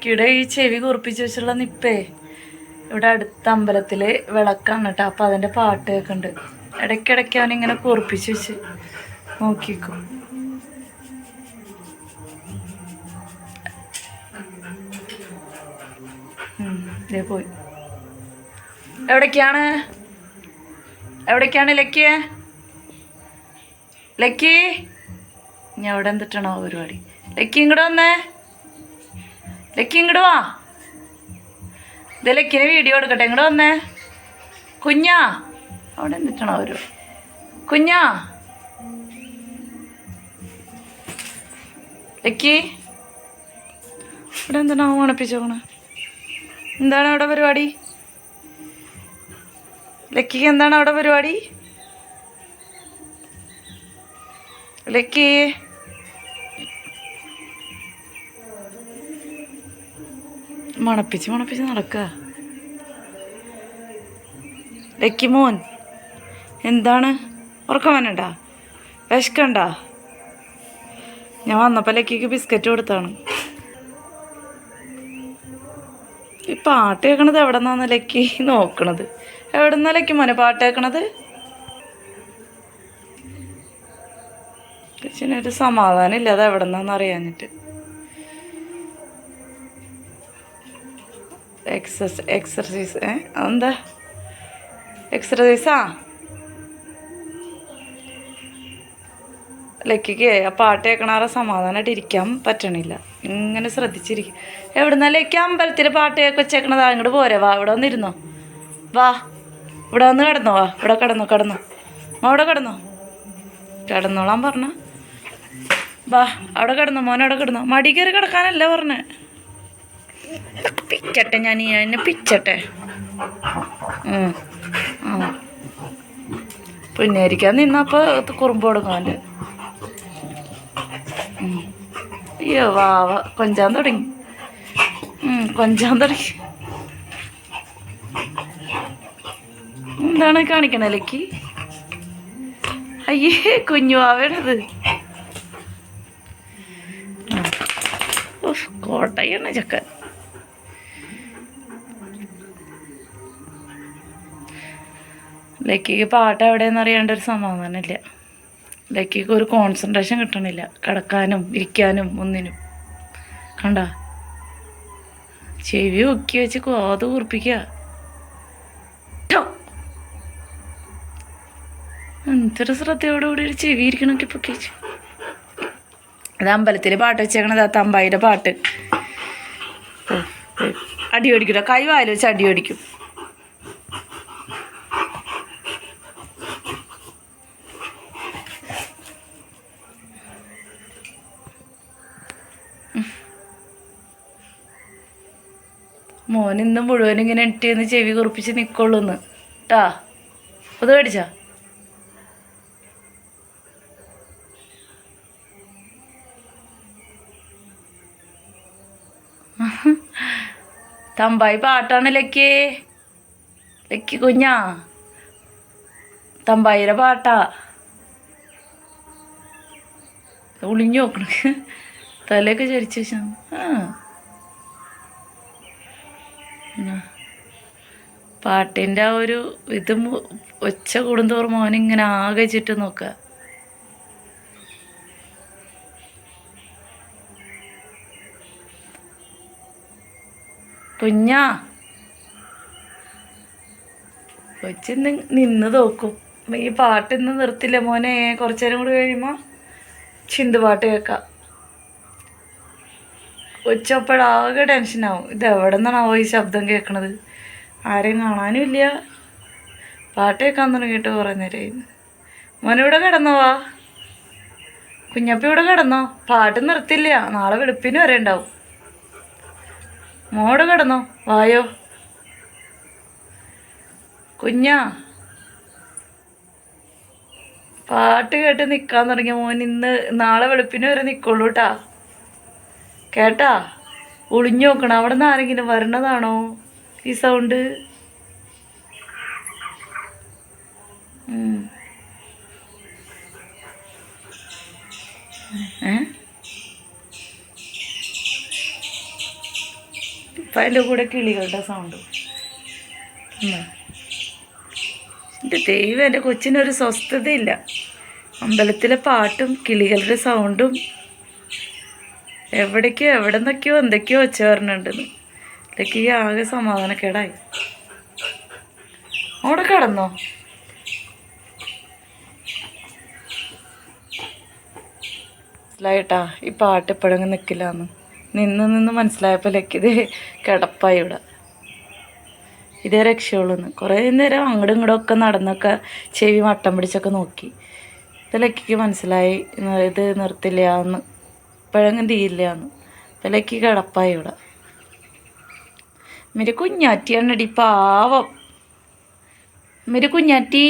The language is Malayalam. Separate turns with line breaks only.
ലക്കിയുടെ ഈ ചെവി കുറിപ്പിച്ച് വെച്ചുള്ള നിപ്പേ. ഇവിടെ അടുത്ത അമ്പലത്തിൽ വിളക്കാണ് കേട്ടോ. അപ്പം അതിന്റെ പാട്ട് കേൾക്കുന്നുണ്ട് ഇടയ്ക്കിടയ്ക്ക് അവനിങ്ങനെ കുറിപ്പിച്ച് വെച്ച് നോക്കിക്കും പോയി. എവിടേക്കാണ്? എവിടേക്കാണ് ലക്കിയ ലക്കി? ഞാൻ അവിടെ എന്തിട്ടാണോ പരിപാടി? ലക്കി ഇങ്ങോട്ട് വന്നേ. ലക്കി ഇങ്ങോട്ട് വാ. ഇത് ലക്കിന് വീഡിയോ എടുക്കട്ടെ ഇങ്ങോട്ട് വന്നേ. കുഞ്ഞാ. അവിടെ എന്തിട്ടാണോ ഒരു കുഞ്ഞാ. ലക്കി. ഇവിടെ എന്താണ് ഓണപ്പിച്ചോണ് എന്താണ് അവിടെ പരിപാടി? ലക്കിക്ക് എന്താണ് അവിടെ പരിപാടി? ലക്കി. മണപ്പിച്ച് മണപ്പിച്ച് നടക്കുക ലക്കി മോൻ എന്താണ്? ഉറക്കം വന്നണ്ട വിശക്കണ്ട? ഞാൻ വന്നപ്പോൾ ലക്കിക്ക് ബിസ്ക്കറ്റ് കൊടുത്താണ്. ഈ പാട്ട് കേൾക്കണത് എവിടെ നിന്നാണ് ലക്കി നോക്കണത്? എവിടെ നിന്നാ ലക്കി മോനെ പാട്ട് കേൾക്കണത്? ഒരു സമാധാനം ഇല്ല അത് എവിടെ നിന്നാന്ന് അറിയാഞ്ഞിട്ട്. എക്സസ് എക്സർസൈസ് എന്താ എക്സർസൈസാ ലക്കിക്ക് ആ പാട്ട് കേൾക്കണാറ സമാധാനമായിട്ട് ഇരിക്കാൻ പറ്റണില്ല. ഇങ്ങനെ ശ്രദ്ധിച്ചിരിക്കും എവിടുന്ന? ലക്കി അമ്പലത്തിൽ പാട്ട് കേൾക്കി വെച്ചേക്കണതാ. ഇങ്ങോട്ട് പോരെ. വാ ഇവിടെ വന്നിരുന്നോ? വാ ഇവിടെ വന്ന് കിടന്നോ. വാ ഇവിടെ കിടന്നോ കിടന്നോ. അവിടെ കിടന്നോ? കിടന്നോളാൻ പറഞ്ഞ. വാ അവിടെ കിടന്നോ. മോനെ അവിടെ കിടന്നോ. മടി കയറി കിടക്കാനല്ല പറഞ്ഞേ. പിച്ചട്ടെ ഞാൻ എന്നെ പിച്ചട്ടെ. പിന്നെ ഇരിക്കാൻ നിന്നപ്പോൾ കുറുമ്പ് കൊടുക്കും. അയ്യോ വാവ കൊഞ്ചാൻ തുടങ്ങി. കൊഞ്ചാൻ തുടങ്ങി. എന്താണ് കാണിക്കണേ അയ്യേ കുഞ്ഞു വാവേണത് കോട്ടയാണ് ചക്കൻ. ലക്കിക്ക് പാട്ട് എവിടെയെന്ന് അറിയാണ്ട് ഒരു സമാധാനമില്ല ലക്കിക്ക് ഒരു കോൺസെൻട്രേഷൻ കിട്ടണില്ല. കിടക്കാനും ഇരിക്കാനും ഒന്നിനും. കണ്ട? ചെവി ഒക്കി വെച്ച് കോത് കുറിപ്പിക്കുക എന്തൊരു ശ്രദ്ധയോടുകൂടി ഒരു ചെവി ഇരിക്കണൊക്കെ ഇപ്പൊ കേച്ചു അത് അമ്പലത്തിൽ പാട്ട് വെച്ചേക്കണത് ആ തമ്പായിയുടെ പാട്ട്. അടി ഓടിക്കട്ടോ കൈ വായിൽ വെച്ച് അടി ഓടിക്കും. മോൻ ഇന്ന് മുഴുവൻ ഇങ്ങനെ എട്ടിയെന്ന് ചെവി കുറിപ്പിച്ച് നിൽക്കുള്ളൂന്ന് ട്ടാ അത് മേടിച്ചാ? തമ്പായി പാട്ടാണ് ലക്കി. ലക്കി കുഞ്ഞാ. തമ്പായിയുടെ പാട്ടാ. ഒളിഞ്ഞു നോക്കണ. തലയൊക്കെ ചരിച്ചു വെച്ചാ. ആ. പാട്ടിന്റെ ആ ഒരു ഇത് ഒച്ച കൂടുന്തോറും മോനിങ്ങനെ ആകെ ചുറ്റും നോക്കുക കുഞ്ഞാ. കൊച്ചിന്ന് നിന്ന് നോക്കും. ഈ പാട്ടിന്ന് നിർത്തില്ല മോനെ? കുറച്ചേരം കൂടി കഴിയുമ്പോൾ ചിന്തുപാട്ട് കേൾക്കാം. കൊച്ചപ്പോഴാകെ ടെൻഷനാവും ഇത് എവിടെ നിന്നാണാവോ ഈ ശബ്ദം കേൾക്കണത് ആരെയും കാണാനും ഇല്ല പാട്ട് കേൾക്കാൻ തുടങ്ങിയിട്ട് കുറേ നേരം മോനിവിടെ കിടന്നോ വാ. കുഞ്ഞപ്പ ഇവിടെ കിടന്നോ? പാട്ട് നിർത്തില്ല. നാളെ വെളുപ്പിന് വരെ ഉണ്ടാവും. മോടെ കിടന്നോ? വായോ. കുഞ്ഞാ. പാട്ട് കേട്ട് നിൽക്കാൻ തുടങ്ങിയ മോൻ ഇന്ന് നാളെ വെളുപ്പിന് വരെ നിൽക്കുള്ളൂ കേട്ടാ കേട്ടാ? ഒളിഞ്ഞു നോക്കണം. അവിടെ നിന്ന് ആരെങ്കിലും വരണതാണോ ഈ സൗണ്ട് ഇപ്പം അതിന്റെ കൂടെ കിളികളുടെ സൗണ്ട് എന്റെ ദൈവം എന്റെ കൊച്ചിനൊരു സ്വസ്ഥതയില്ല. അമ്പലത്തിലെ പാട്ടും കിളികളുടെ സൗണ്ടും എവിടേക്കോ എവിടെ നിന്നൊക്കെയോ എന്തൊക്കെയോ വെച്ച് പറഞ്ഞിട്ടുണ്ടെന്ന് ഇതൊക്കെ ഈ ആകെ സമാധാനക്കേടായി. അവിടെ കിടന്നോ? മനസ്സിലായിട്ടാ ഈ പാട്ട് എപ്പോഴെങ്കിലും നിൽക്കില്ലാന്ന് നിന്ന് നിന്ന് മനസ്സിലായപ്പോൾ ലക്കിത് കിടപ്പായി ഇവിടെ. ഇതേ രക്ഷയുള്ളൂന്ന്. കുറേ നേരം അങ്ങോട്ടും ഇങ്ങോട്ടും ഒക്കെ നടന്നൊക്കെ ചെവി വട്ടം പിടിച്ചൊക്കെ നോക്കി. ഇത് ലക്കിക്ക് മനസ്സിലായി ഇത് നിർത്തില്ല എന്ന്. ഇപ്പോഴെങ്കിലും തീരില്ല എന്ന് ഇപ്പം ലക്കി കിടപ്പായി ഇവിടെ. മെരി കുഞ്ഞാറ്റിയാണടി പാവം. മെരി കുഞ്ഞാറ്റി